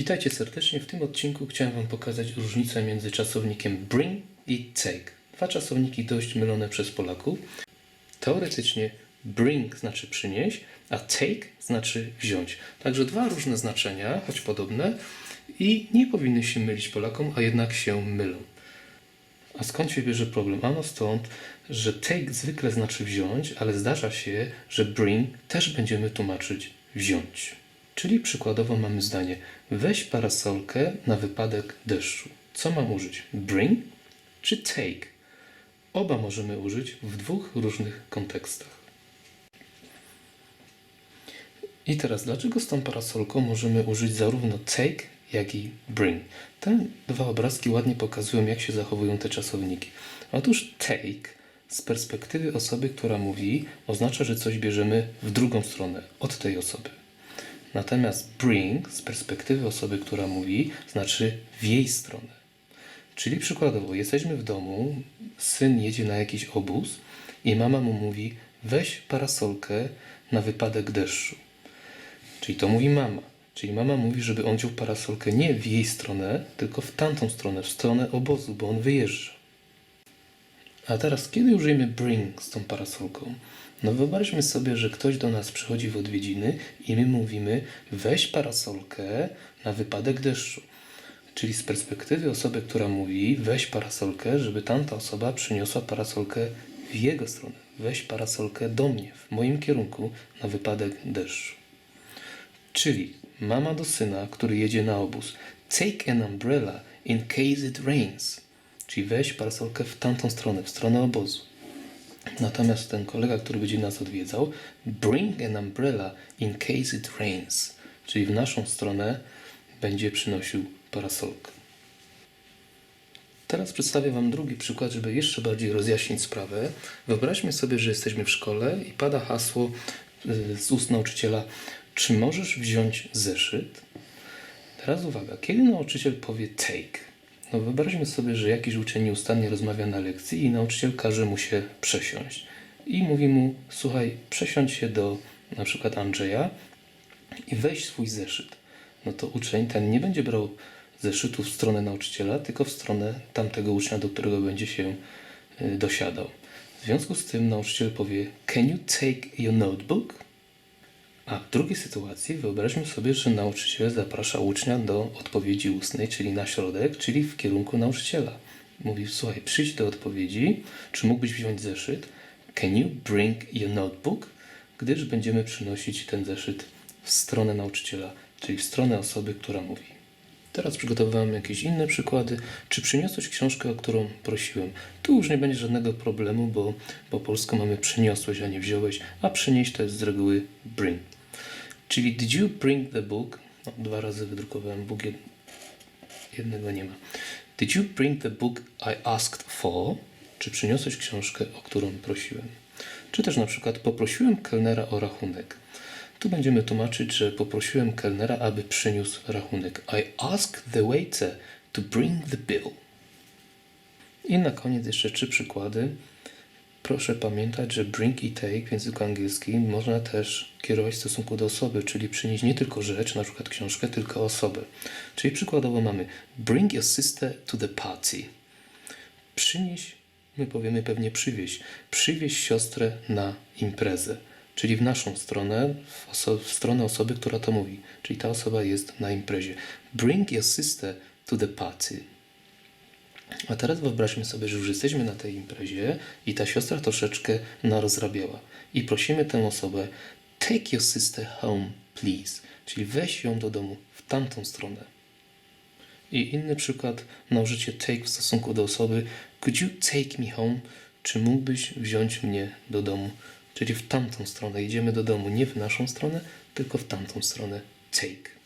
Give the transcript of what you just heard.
Witajcie serdecznie. W tym odcinku chciałem Wam pokazać różnicę między czasownikiem bring i take. Dwa czasowniki dość mylone przez Polaków. Teoretycznie bring znaczy przynieść, a take znaczy wziąć. Także dwa różne znaczenia, choć podobne i nie powinny się mylić Polakom, a jednak się mylą. A skąd się bierze problem? Ano stąd, że take zwykle znaczy wziąć, ale zdarza się, że bring też będziemy tłumaczyć wziąć. Czyli przykładowo mamy zdanie: weź parasolkę na wypadek deszczu. Co mam użyć? Bring czy take? Oba możemy użyć w dwóch różnych kontekstach. I teraz, dlaczego z tą parasolką możemy użyć zarówno take, jak i bring? Te dwa obrazki ładnie pokazują, jak się zachowują te czasowniki. Otóż take z perspektywy osoby, która mówi, oznacza, że coś bierzemy w drugą stronę, od tej osoby. Natomiast bring z perspektywy osoby, która mówi, znaczy w jej stronę. Czyli przykładowo, jesteśmy w domu, syn jedzie na jakiś obóz i mama mu mówi: weź parasolkę na wypadek deszczu. Czyli to mówi mama. Czyli mama mówi, żeby on wziął parasolkę nie w jej stronę, tylko w tamtą stronę, w stronę obozu, bo on wyjeżdża. A teraz, kiedy użyjemy bring z tą parasolką? No wyobraźmy sobie, że ktoś do nas przychodzi w odwiedziny i my mówimy weź parasolkę na wypadek deszczu. Czyli z perspektywy osoby, która mówi weź parasolkę, żeby tamta osoba przyniosła parasolkę w jego stronę. Weź parasolkę do mnie, w moim kierunku na wypadek deszczu. Czyli mama do syna, który jedzie na obóz. Take an umbrella in case it rains. Czyli weź parasolkę w tamtą stronę, w stronę obozu. Natomiast ten kolega, który będzie nas odwiedzał, bring an umbrella in case it rains. Czyli w naszą stronę będzie przynosił parasolkę. Teraz przedstawię Wam drugi przykład, żeby jeszcze bardziej rozjaśnić sprawę. Wyobraźmy sobie, że jesteśmy w szkole i pada hasło y, z ust nauczyciela: Czy możesz wziąć zeszyt? Teraz uwaga, kiedy nauczyciel powie take? No wyobraźmy sobie, że jakiś uczeń nieustannie rozmawia na lekcji i nauczyciel każe mu się przesiąść. I mówi mu: Słuchaj, przesiądź się do na przykład Andrzeja i weź swój zeszyt. No to uczeń ten nie będzie brał zeszytu w stronę nauczyciela, tylko w stronę tamtego ucznia, do którego będzie się y, dosiadał. W związku z tym nauczyciel powie: Can you take your notebook? A w drugiej sytuacji wyobraźmy sobie, że nauczyciel zaprasza ucznia do odpowiedzi ustnej, czyli na środek, czyli w kierunku nauczyciela. Mówi: Słuchaj, przyjdź do odpowiedzi, czy mógłbyś wziąć zeszyt? Can you bring your notebook? Gdyż będziemy przynosić ten zeszyt w stronę nauczyciela, czyli w stronę osoby, która mówi. Teraz przygotowałem jakieś inne przykłady. Czy przyniosłeś książkę, o którą prosiłem? Tu już nie będzie żadnego problemu, bo po polsku mamy przyniosłeś, a nie wziąłeś, a przynieść to jest z reguły bring. Czyli did you bring the book? No, dwa razy wydrukowałem book, jed... jednego nie ma. Did you bring the book I asked for? Czy przyniosłeś książkę, o którą prosiłem? Czy też na przykład poprosiłem kelnera o rachunek. Tu będziemy tłumaczyć, że poprosiłem kelnera, aby przyniósł rachunek. I asked the waiter to bring the bill. I na koniec jeszcze trzy przykłady. Proszę pamiętać, że bring i take w języku angielskim można też kierować w stosunku do osoby, czyli przynieść nie tylko rzecz, na przykład książkę, tylko osobę. Czyli przykładowo mamy bring your sister to the party. Przynieś, my powiemy pewnie przywieź, przywieź siostrę na imprezę. Czyli w naszą stronę, w, oso- w stronę osoby, która to mówi. Czyli ta osoba jest na imprezie. Bring your sister to the party. A teraz wyobraźmy sobie, że już jesteśmy na tej imprezie i ta siostra troszeczkę narozrabiała. I prosimy tę osobę, take your sister home, please. Czyli weź ją do domu w tamtą stronę. I inny przykład na użycie take w stosunku do osoby, could you take me home? Czy mógłbyś wziąć mnie do domu? Czyli w tamtą stronę. Jedziemy do domu nie w naszą stronę, tylko w tamtą stronę. Take.